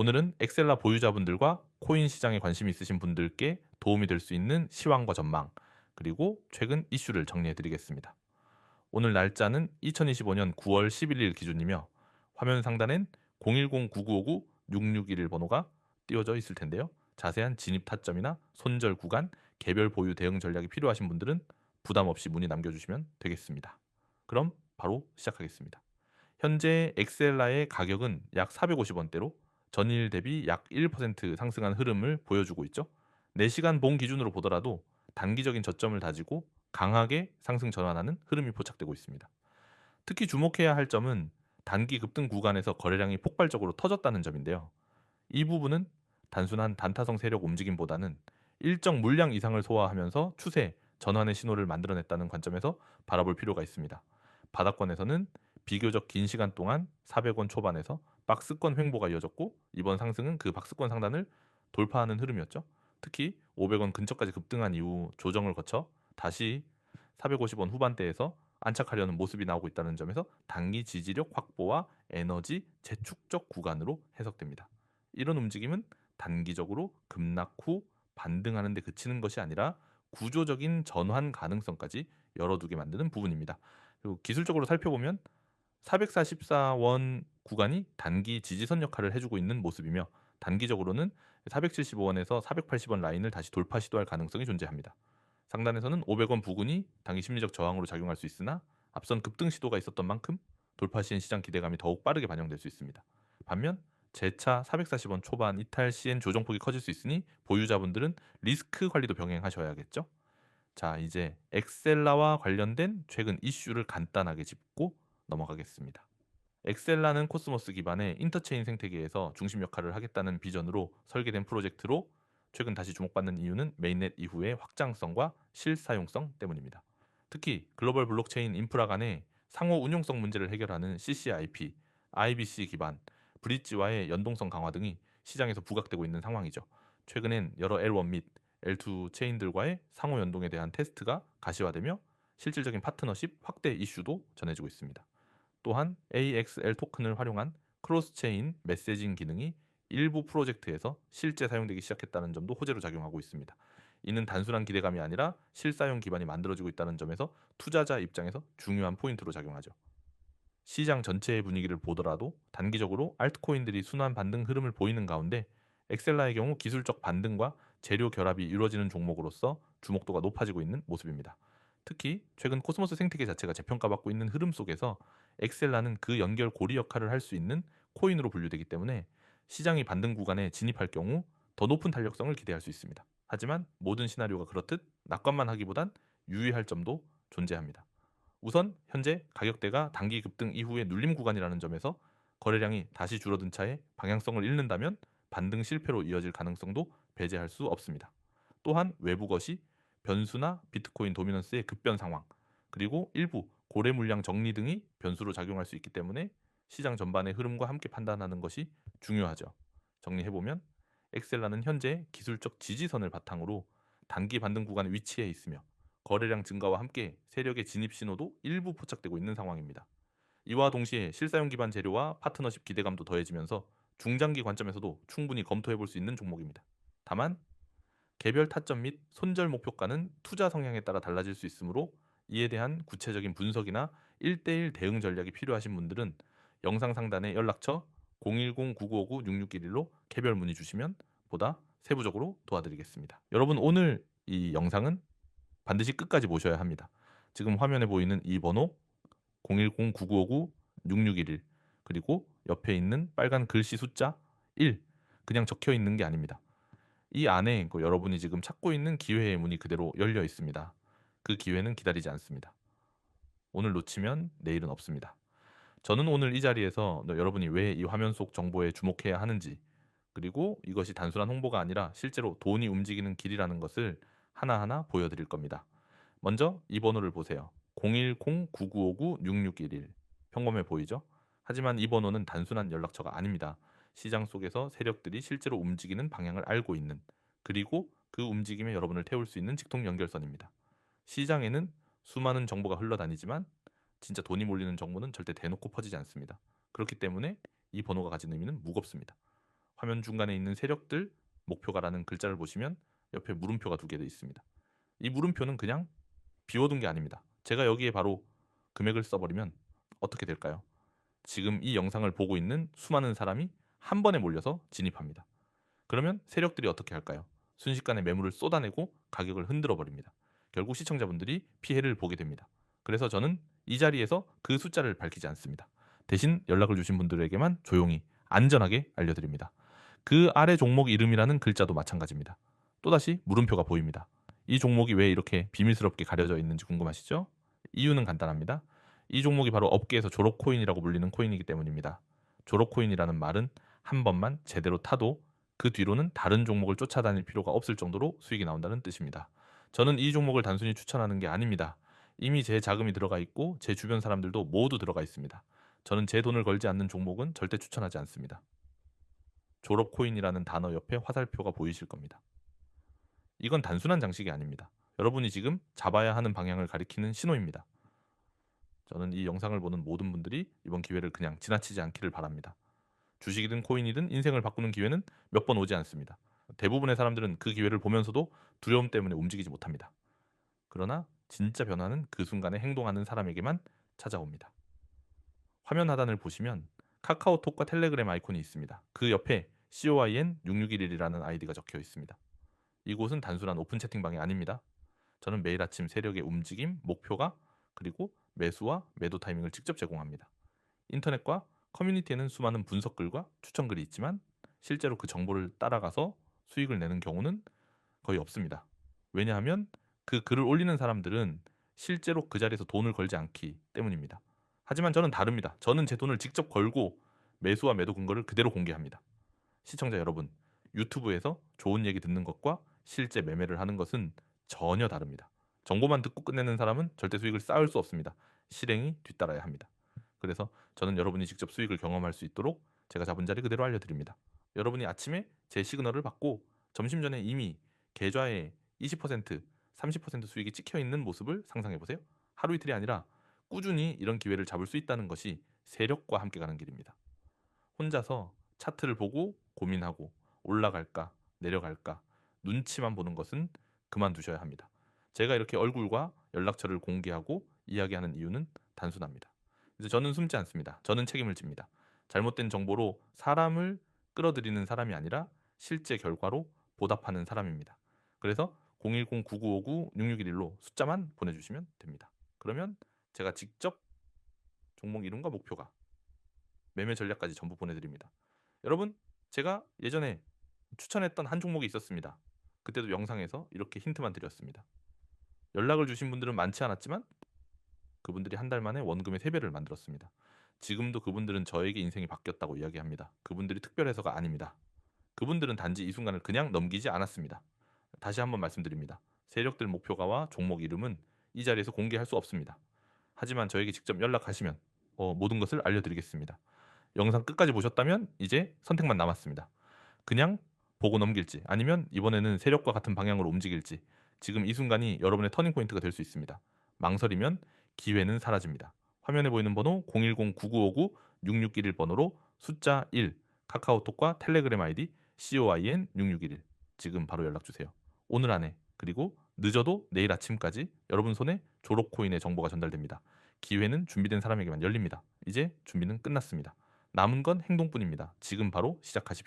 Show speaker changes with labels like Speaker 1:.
Speaker 1: 오늘은 엑셀라 보유자분들과 코인 시장에 관심 있으신 분들께 도움이 될 수 있는 시황과 전망, 그리고 최근 이슈를 정리해 드리겠습니다. 오늘 날짜는 2025년 9월 11일 기준이며 화면 상단엔 010-9959-6611 번호가 띄워져 있을 텐데요. 자세한 진입 타점이나 손절 구간, 개별 보유 대응 전략이 필요하신 분들은 부담 없이 문의 남겨주시면 되겠습니다. 그럼 바로 시작하겠습니다. 현재 엑셀라의 가격은 약 450원대로 전일 대비 약 1% 상승한 흐름을 보여주고 있죠. 4시간 봉 기준으로 보더라도 단기적인 저점을 다지고 강하게 상승 전환하는 흐름이 포착되고 있습니다. 특히 주목해야 할 점은 단기 급등 구간에서 거래량이 폭발적으로 터졌다는 점인데요. 이 부분은 단순한 단타성 세력 움직임보다는 일정 물량 이상을 소화하면서 추세 전환의 신호를 만들어냈다는 관점에서 바라볼 필요가 있습니다. 바닥권에서는 비교적 긴 시간 동안 400원 초반에서 박스권 횡보가 이어졌고 이번 상승은 그 박스권 상단을 돌파하는 흐름이었죠. 특히 500원 근처까지 급등한 이후 조정을 거쳐 다시 450원 후반대에서 안착하려는 모습이 나오고 있다는 점에서 단기 지지력 확보와 에너지 재축적 구간으로 해석됩니다. 이런 움직임은 단기적으로 급락 후 반등하는 데 그치는 것이 아니라 구조적인 전환 가능성까지 열어두게 만드는 부분입니다. 그리고 기술적으로 살펴보면 444원 구간이 단기 지지선 역할을 해주고 있는 모습이며 단기적으로는 475원에서 480원 라인을 다시 돌파 시도할 가능성이 존재합니다. 상단에서는 500원 부근이 단기 심리적 저항으로 작용할 수 있으나 앞선 급등 시도가 있었던 만큼 돌파 시엔 시장 기대감이 더욱 빠르게 반영될 수 있습니다. 반면 재차 440원 초반 이탈 시엔 조정폭이 커질 수 있으니 보유자분들은 리스크 관리도 병행하셔야겠죠. 자, 이제 엑셀라와 관련된 최근 이슈를 간단하게 짚고 넘어가겠습니다. 엑셀라는 코스모스 기반의 인터체인 생태계에서 중심 역할을 하겠다는 비전으로 설계된 프로젝트로 최근 다시 주목받는 이유는 메인넷 이후의 확장성과 실사용성 때문입니다. 특히 글로벌 블록체인 인프라 간의 상호 운용성 문제를 해결하는 CCIP, IBC 기반, 브릿지와의 연동성 강화 등이 시장에서 부각되고 있는 상황이죠. 최근엔 여러 L1 및 L2 체인들과의 상호 연동에 대한 테스트가 가시화되며 실질적인 파트너십 확대 이슈도 전해지고 있습니다. 또한 AXL 토큰을 활용한 크로스체인 메시징 기능이 일부 프로젝트에서 실제 사용되기 시작했다는 점도 호재로 작용하고 있습니다. 이는 단순한 기대감이 아니라 실사용 기반이 만들어지고 있다는 점에서 투자자 입장에서 중요한 포인트로 작용하죠. 시장 전체의 분위기를 보더라도 단기적으로 알트코인들이 순환 반등 흐름을 보이는 가운데 엑셀라의 경우 기술적 반등과 재료 결합이 이루어지는 종목으로서 주목도가 높아지고 있는 모습입니다. 특히 최근 코스모스 생태계 자체가 재평가받고 있는 흐름 속에서 엑셀라는 그 연결 고리 역할을 할 수 있는 코인으로 분류되기 때문에 시장이 반등 구간에 진입할 경우 더 높은 탄력성을 기대할 수 있습니다. 하지만 모든 시나리오가 그렇듯 낙관만 하기보단 유의할 점도 존재합니다. 우선 현재 가격대가 단기 급등 이후의 눌림 구간이라는 점에서 거래량이 다시 줄어든 차에 방향성을 잃는다면 반등 실패로 이어질 가능성도 배제할 수 없습니다. 또한 외부 것이 변수나 비트코인 도미넌스의 급변 상황, 그리고 일부 고래 물량 정리 등이 변수로 작용할 수 있기 때문에 시장 전반의 흐름과 함께 판단하는 것이 중요하죠. 정리해보면 엑셀라는 현재 기술적 지지선을 바탕으로 단기 반등 구간에 위치해 있으며 거래량 증가와 함께 세력의 진입 신호도 일부 포착되고 있는 상황입니다. 이와 동시에 실사용 기반 재료와 파트너십 기대감도 더해지면서 중장기 관점에서도 충분히 검토해 볼 수 있는 종목입니다. 다만 개별 타점 및 손절 목표가는 투자 성향에 따라 달라질 수 있으므로 이에 대한 구체적인 분석이나 1대1 대응 전략이 필요하신 분들은 영상 상단에 연락처 010-9959-6611로 개별 문의 주시면 보다 세부적으로 도와드리겠습니다. 여러분 오늘 이 영상은 반드시 끝까지 보셔야 합니다. 지금 화면에 보이는 이 번호 010-9959-6611 그리고 옆에 있는 빨간 글씨 숫자 1 그냥 적혀 있는 게 아닙니다. 이 안에 그 여러분이 지금 찾고 있는 기회의 문이 그대로 열려 있습니다. 그 기회는 기다리지 않습니다. 오늘 놓치면 내일은 없습니다. 저는 오늘 이 자리에서 여러분이 왜 이 화면 속 정보에 주목해야 하는지 그리고 이것이 단순한 홍보가 아니라 실제로 돈이 움직이는 길이라는 것을 하나하나 보여드릴 겁니다. 먼저 이 번호를 보세요. 010-9959-6611 평범해 보이죠? 하지만 이 번호는 단순한 연락처가 아닙니다. 시장 속에서 세력들이 실제로 움직이는 방향을 알고 있는 그리고 그 움직임에 여러분을 태울 수 있는 직통 연결선입니다. 시장에는 수많은 정보가 흘러다니지만 진짜 돈이 몰리는 정보는 절대 대놓고 퍼지지 않습니다. 그렇기 때문에 이 번호가 가진 의미는 무겁습니다. 화면 중간에 있는 세력들 목표가라는 글자를 보시면 옆에 물음표가 두 개 돼 있습니다. 이 물음표는 그냥 비워둔 게 아닙니다. 제가 여기에 바로 금액을 써버리면 어떻게 될까요? 지금 이 영상을 보고 있는 수많은 사람이 한 번에 몰려서 진입합니다. 그러면 세력들이 어떻게 할까요? 순식간에 매물을 쏟아내고 가격을 흔들어 버립니다. 결국 시청자분들이 피해를 보게 됩니다. 그래서 저는 이 자리에서 그 숫자를 밝히지 않습니다. 대신 연락을 주신 분들에게만 조용히 안전하게 알려드립니다. 그 아래 종목 이름이라는 글자도 마찬가지입니다. 또다시 물음표가 보입니다. 이 종목이 왜 이렇게 비밀스럽게 가려져 있는지 궁금하시죠? 이유는 간단합니다. 이 종목이 바로 업계에서 졸업 코인이라고 불리는 코인이기 때문입니다. 졸업 코인이라는 말은 한 번만 제대로 타도 그 뒤로는 다른 종목을 쫓아다닐 필요가 없을 정도로 수익이 나온다는 뜻입니다. 저는 이 종목을 단순히 추천하는 게 아닙니다. 이미 제 자금이 들어가 있고 제 주변 사람들도 모두 들어가 있습니다. 저는 제 돈을 걸지 않는 종목은 절대 추천하지 않습니다. 졸업 코인이라는 단어 옆에 화살표가 보이실 겁니다. 이건 단순한 장식이 아닙니다. 여러분이 지금 잡아야 하는 방향을 가리키는 신호입니다. 저는 이 영상을 보는 모든 분들이 이번 기회를 그냥 지나치지 않기를 바랍니다. 주식이든 코인이든 인생을 바꾸는 기회는 몇 번 오지 않습니다. 대부분의 사람들은 그 기회를 보면서도 두려움 때문에 움직이지 못합니다. 그러나 진짜 변화는 그 순간에 행동하는 사람에게만 찾아옵니다. 화면 하단을 보시면 카카오톡과 텔레그램 아이콘이 있습니다. 그 옆에 COIN 6611이라는 아이디가 적혀 있습니다. 이곳은 단순한 오픈 채팅방이 아닙니다. 저는 매일 아침 세력의 움직임, 목표가 그리고 매수와 매도 타이밍을 직접 제공합니다. 인터넷과 커뮤니티에는 수많은 분석글과 추천글이 있지만 실제로 그 정보를 따라가서 수익을 내는 경우는 거의 없습니다. 왜냐하면 그 글을 올리는 사람들은 실제로 그 자리에서 돈을 걸지 않기 때문입니다. 하지만 저는 다릅니다. 저는 제 돈을 직접 걸고 매수와 매도 근거를 그대로 공개합니다. 시청자 여러분, 유튜브에서 좋은 얘기 듣는 것과 실제 매매를 하는 것은 전혀 다릅니다. 정보만 듣고 끝내는 사람은 절대 수익을 쌓을 수 없습니다. 실행이 뒤따라야 합니다. 그래서 저는 여러분이 직접 수익을 경험할 수 있도록 제가 잡은 자리 그대로 알려드립니다. 여러분이 아침에 제 시그널을 받고 점심 전에 이미 계좌에 20%, 30% 수익이 찍혀 있는 모습을 상상해 보세요. 하루 이틀이 아니라 꾸준히 이런 기회를 잡을 수 있다는 것이 세력과 함께 가는 길입니다. 혼자서 차트를 보고 고민하고 올라갈까 내려갈까 눈치만 보는 것은 그만두셔야 합니다. 제가 이렇게 얼굴과 연락처를 공개하고 이야기하는 이유는 단순합니다. 이제 저는 숨지 않습니다. 저는 책임을 집니다. 잘못된 정보로 사람을 끌어들이는 사람이 아니라 실제 결과로 보답하는 사람입니다. 그래서 010-9959-6611로 숫자만 보내주시면 됩니다. 그러면 제가 직접 종목 이름과 목표가 매매 전략까지 전부 보내드립니다. 여러분 제가 예전에 추천했던 한 종목이 있었습니다. 그때도 영상에서 이렇게 힌트만 드렸습니다. 연락을 주신 분들은 많지 않았지만 그분들이 한 달 만에 원금의 3배를 만들었습니다. 지금도 그분들은 저에게 인생이 바뀌었다고 이야기합니다. 그분들이 특별해서가 아닙니다. 그분들은 단지 이 순간을 그냥 넘기지 않았습니다. 다시 한번 말씀드립니다. 세력들 목표가와 종목 이름은 이 자리에서 공개할 수 없습니다. 하지만 저에게 직접 연락하시면 어, 모든 것을 알려드리겠습니다. 영상 끝까지 보셨다면 이제 선택만 남았습니다. 그냥 보고 넘길지 아니면 이번에는 세력과 같은 방향으로 움직일지 지금 이 순간이 여러분의 터닝 포인트가 될 수 있습니다. 망설이면 기회는 사라집니다. 화면에 보이는 번호 010-9959-6611 번호로 숫자 1 카카오톡과 텔레그램 아이디 COIN 6611 지금 바로 연락 주세요. 오늘 안에 그리고 늦어도 내일 아침까지 여러분 손에 졸업 코인의 정보가 전달됩니다. 기회는 준비된 사람에게만 열립니다. 이제 준비는 끝났습니다. 남은 건 행동뿐입니다. 지금 바로 시작하십시오.